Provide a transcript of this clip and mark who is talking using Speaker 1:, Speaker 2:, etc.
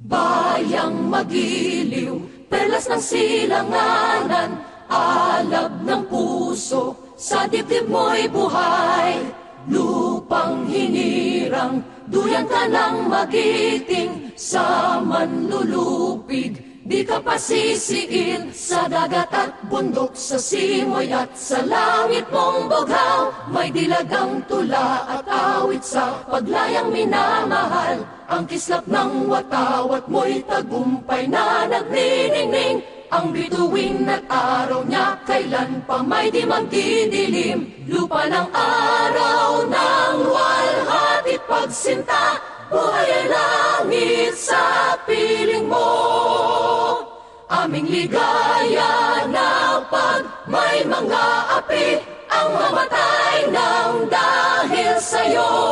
Speaker 1: Bayang magiliw, perlas ng silanganan, alab ng puso, sa dibdib mo'y buhay. Lupang hinirang, duyan ka ng magiting, sa manlulupig, Di ka pasisiin sa dagat at bundok, sa simoy at sa langit mong bughaw. May dilagang tula at awit sa paglayang minamahal. Ang kislap ng watawat mo'y tagumpay na nagniningning. Ang bituin at araw niya kailan pa may di magdidilim. Lupa ng araw ng walhati pagsinta, buhay ay langit sa piling mo. Aming ligaya na pag may mga api ang mamatay sa'yo.